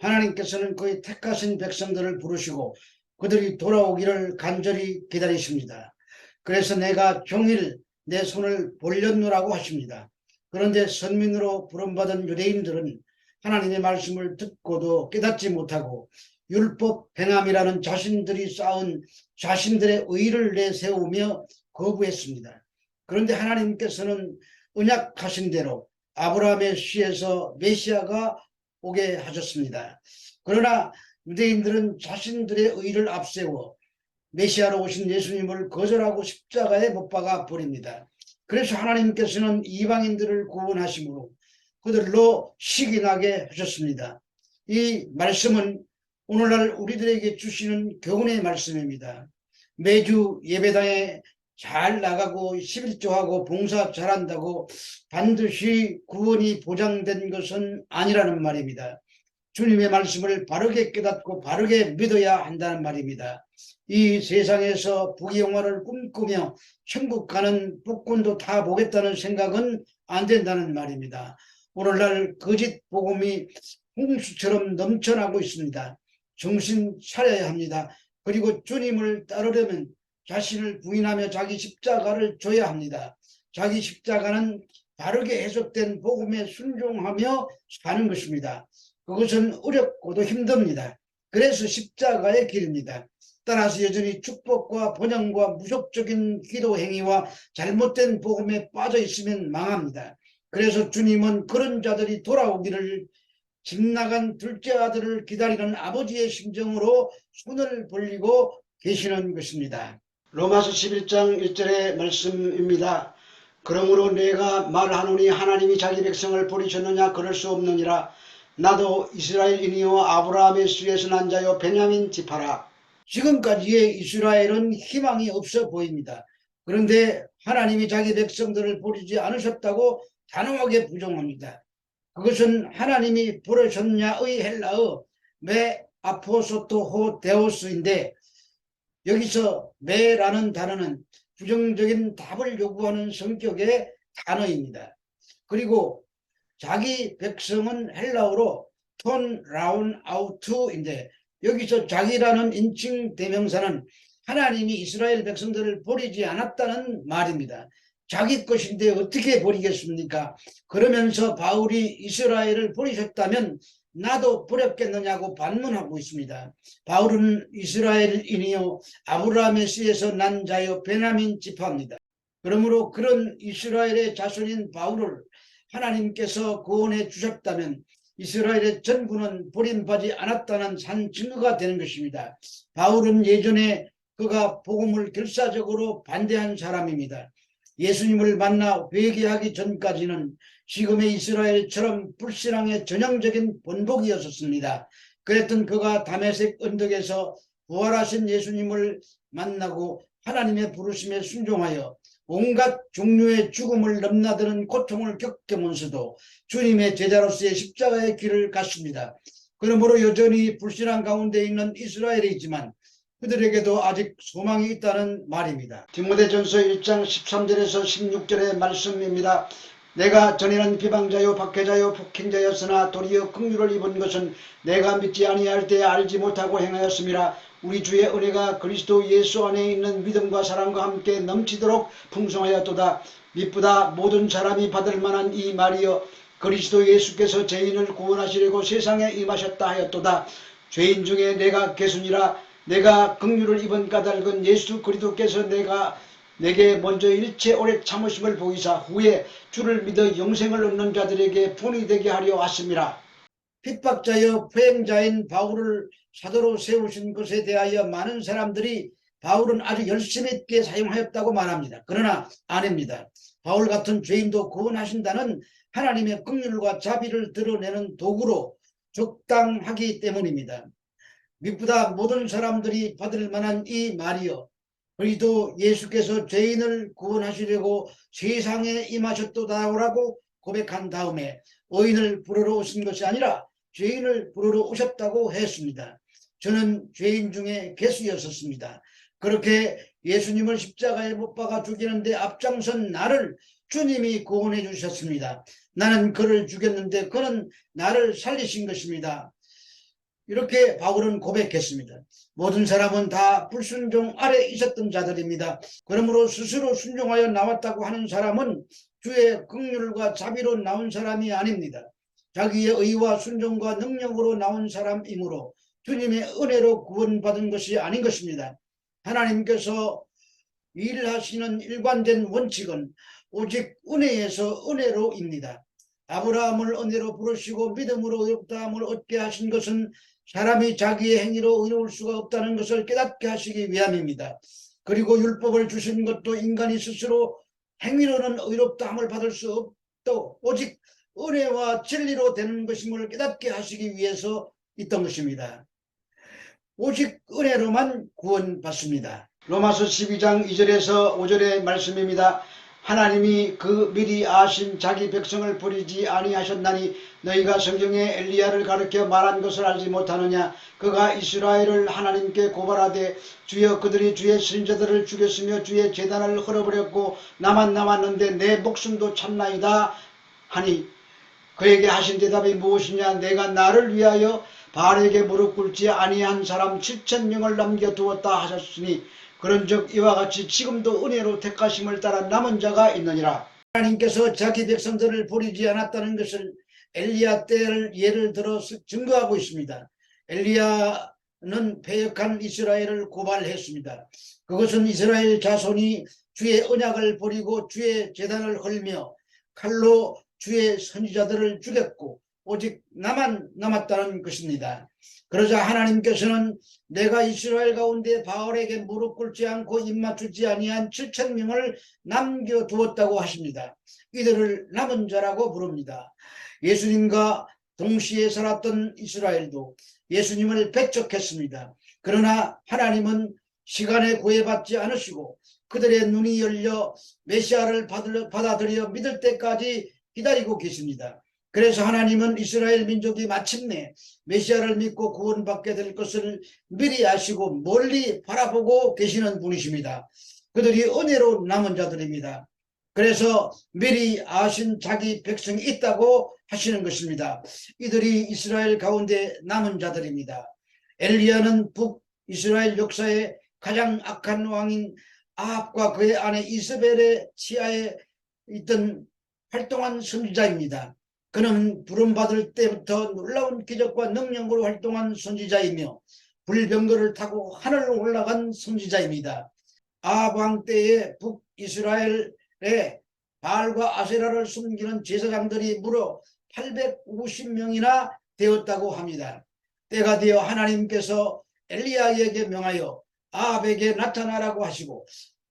하나님께서는 그의 택하신 백성들을 부르시고 그들이 돌아오기를 간절히 기다리십니다. 그래서 내가 종일 내 손을 벌렸노라고 하십니다. 그런데 선민으로 부름받은 유대인들은 하나님의 말씀을 듣고도 깨닫지 못하고 율법 행함이라는 자신들이 쌓은 자신들의 의를 내세우며 거부했습니다. 그런데 하나님께서는 언약하신 대로 아브라함의 씨에서 메시아가 오게 하셨습니다. 그러나 유대인들은 자신들의 의를 앞세워 메시아로 오신 예수님을 거절하고 십자가에 못 박아 버립니다. 그래서 하나님께서는 이방인들을 구원하심으로 그들로 시기나게 하셨습니다. 이 말씀은 오늘날 우리들에게 주시는 교훈의 말씀입니다. 매주 예배당에 잘 나가고 11조하고 봉사 잘한다고 반드시 구원이 보장된 것은 아니라는 말입니다. 주님의 말씀을 바르게 깨닫고 바르게 믿어야 한다는 말입니다. 이 세상에서 부귀영화를 꿈꾸며 천국 가는 복권도 다 보겠다는 생각은 안 된다는 말입니다. 오늘날 거짓 복음이 홍수처럼 넘쳐나고 있습니다. 정신 차려야 합니다. 그리고 주님을 따르려면 자신을 부인하며 자기 십자가를 줘야 합니다. 자기 십자가는 바르게 해석된 복음에 순종하며 사는 것입니다. 그것은 어렵고도 힘듭니다. 그래서 십자가의 길입니다. 따라서 여전히 축복과 번영과 무속적인 기도 행위와 잘못된 복음에 빠져 있으면 망합니다. 그래서 주님은 그런 자들이 돌아오기를 집 나간 둘째 아들을 기다리는 아버지의 심정으로 손을 벌리고 계시는 것입니다. 로마서 11장 1절의 말씀입니다. 그러므로 내가 말하노니 하나님이 자기 백성을 버리셨느냐 그럴 수 없느니라 나도 이스라엘인이요 아브라함의 수에서 난 자요 베냐민 지파라 지금까지의 이스라엘은 희망이 없어 보입니다. 그런데 하나님이 자기 백성들을 버리지 않으셨다고 단호하게 부정합니다. 그것은 하나님이 부르셨냐의 헬라어 메 아포소토호 데오스인데 여기서 메라는 단어는 부정적인 답을 요구하는 성격의 단어입니다. 그리고 자기 백성은 헬라어로 톤 라운 아우트인데 여기서 자기라는 인칭 대명사는 하나님이 이스라엘 백성들을 버리지 않았다는 말입니다. 자기 것인데 어떻게 버리겠습니까? 그러면서 바울이 이스라엘을 버리셨다면 나도 버렸겠느냐고 반문하고 있습니다. 바울은 이스라엘인이요 아브라함의 씨에서 난 자요 베냐민 지파입니다. 그러므로 그런 이스라엘의 자손인 바울을 하나님께서 구원해 주셨다면 이스라엘의 전부는 버림받지 않았다는 산 증거가 되는 것입니다. 바울은 예전에 그가 복음을 결사적으로 반대한 사람입니다. 예수님을 만나 회개하기 전까지는 지금의 이스라엘처럼 불신앙의 전형적인 본복이었습니다. 그랬던 그가 담에색 언덕에서 부활하신 예수님을 만나고 하나님의 부르심에 순종하여 온갖 종류의 죽음을 넘나드는 고통을 겪으면서도 주님의 제자로서의 십자가의 길을 갔습니다. 그러므로 여전히 불신앙 가운데 있는 이스라엘이지만 그들에게도 아직 소망이 있다는 말입니다. 디모데전서 1장 13절에서 16절의 말씀입니다. 내가 전에는 비방자요 박해자요 폭행자였으나 도리어 긍휼을 입은 것은 내가 믿지 아니할 때 알지 못하고 행하였음이라 우리 주의 은혜가 그리스도 예수 안에 있는 믿음과 사랑과 함께 넘치도록 풍성하였도다. 미쁘다 모든 사람이 받을 만한 이 말이여 그리스도 예수께서 죄인을 구원하시려고 세상에 임하셨다 하였도다. 죄인 중에 내가 개순이라 내가 긍휼을 입은 까닭은 예수 그리스도께서 내가 내게 먼저 일체 오래 참으심을 보이사 후에 주를 믿어 영생을 얻는 자들에게 본이 되게 하려 하심이라. 핍박자여 포행자인 바울을 사도로 세우신 것에 대하여 많은 사람들이 바울은 아주 열심히 있게 사용하였다고 말합니다. 그러나 아닙니다. 바울 같은 죄인도 구원하신다는 하나님의 긍휼과 자비를 드러내는 도구로 적당하기 때문입니다. 미쁘다 모든 사람들이 받을 만한 이 말이요. 그리도 예수께서 죄인을 구원하시려고 세상에 임하셨도다라고 고백한 다음에 의인을 부르러 오신 것이 아니라 죄인을 부르러 오셨다고 했습니다. 저는 죄인 중에 개수였었습니다. 그렇게 예수님을 십자가에 못 박아 죽이는데 앞장선 나를 주님이 구원해 주셨습니다. 나는 그를 죽였는데 그는 나를 살리신 것입니다. 이렇게 바울은 고백했습니다. 모든 사람은 다 불순종 아래 있었던 자들입니다. 그러므로 스스로 순종하여 나왔다고 하는 사람은 주의 긍휼과 자비로 나온 사람이 아닙니다. 자기의 의와 순종과 능력으로 나온 사람이므로 주님의 은혜로 구원받은 것이 아닌 것입니다. 하나님께서 일하시는 일관된 원칙은 오직 은혜에서 은혜로입니다. 아브라함을 은혜로 부르시고 믿음으로 의롭다함을 얻게 하신 것은 사람이 자기의 행위로 의로울 수가 없다는 것을 깨닫게 하시기 위함입니다. 그리고 율법을 주신 것도 인간이 스스로 행위로는 의롭다함을 받을 수 없도 오직 은혜와 진리로 되는 것임을 깨닫게 하시기 위해서 있던 것입니다. 오직 은혜로만 구원받습니다. 로마서 12장 2절에서 5절의 말씀입니다. 하나님이 그 미리 아신 자기 백성을 버리지 아니하셨나니 너희가 성경에 엘리야를 가르쳐 말한 것을 알지 못하느냐? 그가 이스라엘을 하나님께 고발하되 주여 그들이 주의 선자들을 죽였으며 주의 재단을 헐어버렸고 나만 남았는데 내 목숨도 참나이다 하니 그에게 하신 대답이 무엇이냐? 내가 나를 위하여 바알에게 무릎 꿇지 아니한 사람 7천 명을 남겨두었다 하셨으니 그런즉 이와 같이 지금도 은혜로 택하심을 따라 남은 자가 있느니라 하나님께서 자기 백성들을 버리지 않았다는 것을 엘리야 때를 예를 들어 증거하고 있습니다. 엘리야는 패역한 이스라엘을 고발했습니다. 그것은 이스라엘 자손이 주의 언약을 버리고 주의 재단을 헐며 칼로 주의 선지자들을 죽였고 오직 나만 남았다는 것입니다. 그러자 하나님께서는 내가 이스라엘 가운데 바알에게 무릎 꿇지 않고 입 맞추지 아니한 7천 명을 남겨두었다고 하십니다. 이들을 남은 자라고 부릅니다. 예수님과 동시에 살았던 이스라엘도 예수님을 배척했습니다. 그러나 하나님은 시간에 구애받지 않으시고 그들의 눈이 열려 메시아를 받을- 받아들여 믿을 때까지 기다리고 계십니다. 그래서 하나님은 이스라엘 민족이 마침내 메시아를 믿고 구원받게 될 것을 미리 아시고 멀리 바라보고 계시는 분이십니다. 그들이 은혜로 남은 자들입니다. 그래서 미리 아신 자기 백성이 있다고 하시는 것입니다. 이들이 이스라엘 가운데 남은 자들입니다. 엘리야는 북 이스라엘 역사의 가장 악한 왕인 아합과 그의 아내 이스벨의 치하에 있던 활동한 선지자입니다. 그는 부름받을 때부터 놀라운 기적과 능력으로 활동한 선지자이며 불병거를 타고 하늘로 올라간 선지자입니다. 왕 때에 북이스라엘에 바알과 아세라를 숨기는 제사장들이 무려 850명이나 되었다고 합니다. 때가 되어 하나님께서 엘리야에게 명하여 아합에게 나타나라고 하시고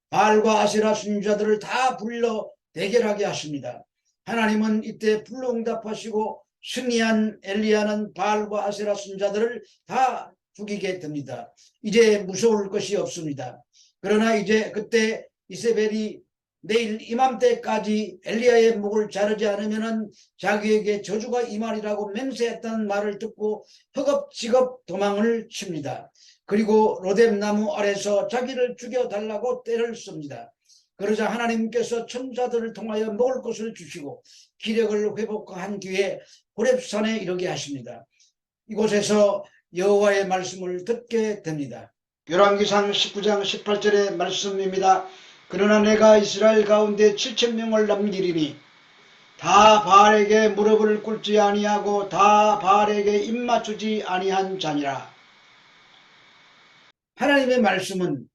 바알과 아세라 순자들을 다 불러 대결하게 하십니다. 하나님은 이때 불로 응답하시고 승리한 엘리야는 바알과 아세라 순자들을 다 죽이게 됩니다. 이제 무서울 것이 없습니다. 그러나 이제 그때 이세벨이 내일 이맘때까지 엘리야의 목을 자르지 않으면은 자기에게 저주가 임하리라고 맹세했다는 말을 듣고 허겁지겁 도망을 칩니다. 그리고 로뎀나무 아래서 자기를 죽여달라고 때를 씁니다. 그러자 하나님께서 천사들을 통하여 먹을 것을 주시고 기력을 회복한 뒤에 호렙산에 이르게 하십니다. 이곳에서 여호와의 말씀을 듣게 됩니다. 열왕기상 19장 18절의 말씀입니다. 그러나 내가 이스라엘 가운데 7천 명을 남기리니 다 바알에게 무릎을 꿇지 아니하고 다 바알에게 입 맞추지 아니한 자니라. 하나님의 말씀은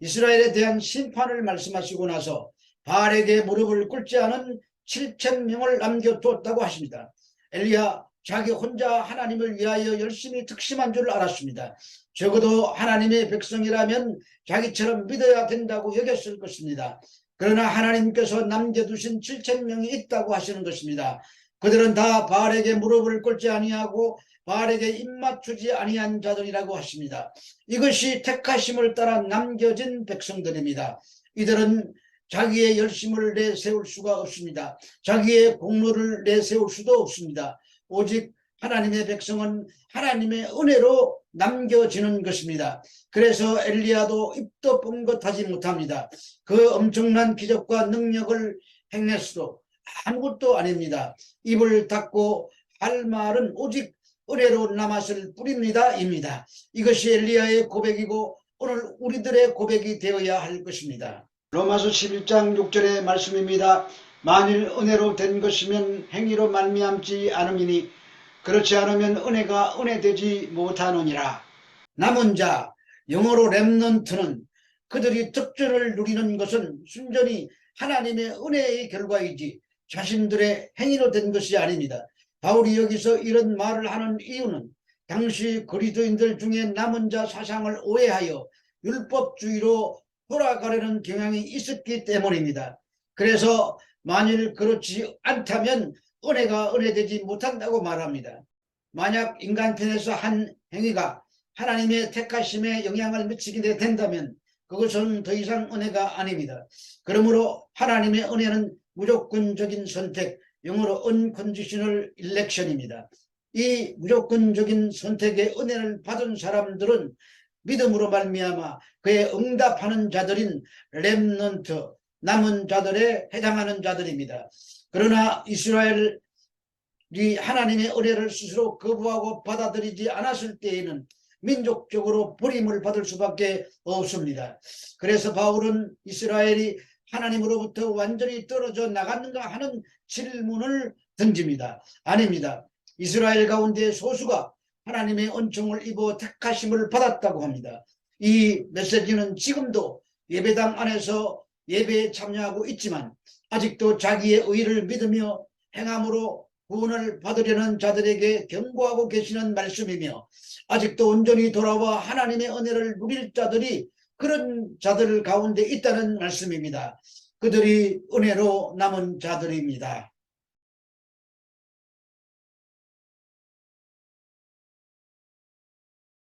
이스라엘에 대한 심판을 말씀하시고 나서 바알에게 무릎을 꿇지 않은 7천 명을 남겨두었다고 하십니다. 엘리야 자기 혼자 하나님을 위하여 열심히 특심한 줄 알았습니다. 적어도 하나님의 백성이라면 자기처럼 믿어야 된다고 여겼을 것입니다. 그러나 하나님께서 남겨두신 7천 명이 있다고 하시는 것입니다. 그들은 다 바알에게 무릎을 꿇지 아니하고 바알에게 입맞추지 아니한 자들이라고 하십니다. 이것이 택하심을 따라 남겨진 백성들입니다. 이들은 자기의 열심을 내세울 수가 없습니다. 자기의 공로를 내세울 수도 없습니다. 오직 하나님의 백성은 하나님의 은혜로 남겨지는 것입니다. 그래서 엘리야도 입도 뻥긋하지 못합니다. 그 엄청난 기적과 능력을 행했어도 아무것도 아닙니다. 입을 닫고 할 말은 오직 은혜로 남았을 뿐입니다 입니다. 이것이 엘리야의 고백이고 오늘 우리들의 고백이 되어야 할 것입니다. 로마서 11장 6절의 말씀입니다. 만일 은혜로 된 것이면 행위로 말미암지 않음이니 그렇지 않으면 은혜가 은혜되지 못하느니라. 남은 자 영어로 렘넌트는 그들이 특전을 누리는 것은 순전히 하나님의 은혜의 결과이지 자신들의 행위로 된 것이 아닙니다. 바울이 여기서 이런 말을 하는 이유는 당시 그리스도인들 중에 남은 자 사상을 오해하여 율법주의로 돌아가려는 경향이 있었기 때문입니다. 그래서 만일 그렇지 않다면 은혜가 은혜되지 못한다고 말합니다. 만약 인간편에서 한 행위가 하나님의 택하심에 영향을 미치게 된다면 그것은 더 이상 은혜가 아닙니다. 그러므로 하나님의 은혜는 무조건적인 선택, 영어로 unconditional election입니다. 이 무조건적인 선택의 은혜를 받은 사람들은 믿음으로 말미암아 그에 응답하는 자들인 렘넌트 남은 자들에 해당하는 자들입니다. 그러나 이스라엘이 하나님의 은혜를 스스로 거부하고 받아들이지 않았을 때에는 민족적으로 버림을 받을 수밖에 없습니다. 그래서 바울은 이스라엘이 하나님으로부터 완전히 떨어져 나갔는가 하는 질문을 던집니다. 아닙니다. 이스라엘 가운데 소수가 하나님의 은총을 입어 택하심을 받았다고 합니다. 이 메시지는 지금도 예배당 안에서 예배에 참여하고 있지만 아직도 자기의 의를 믿으며 행함으로 구원을 받으려는 자들에게 경고하고 계시는 말씀이며 아직도 온전히 돌아와 하나님의 은혜를 누릴 자들이 그런 자들 가운데 있다는 말씀입니다. 그들이 은혜로 남은 자들입니다.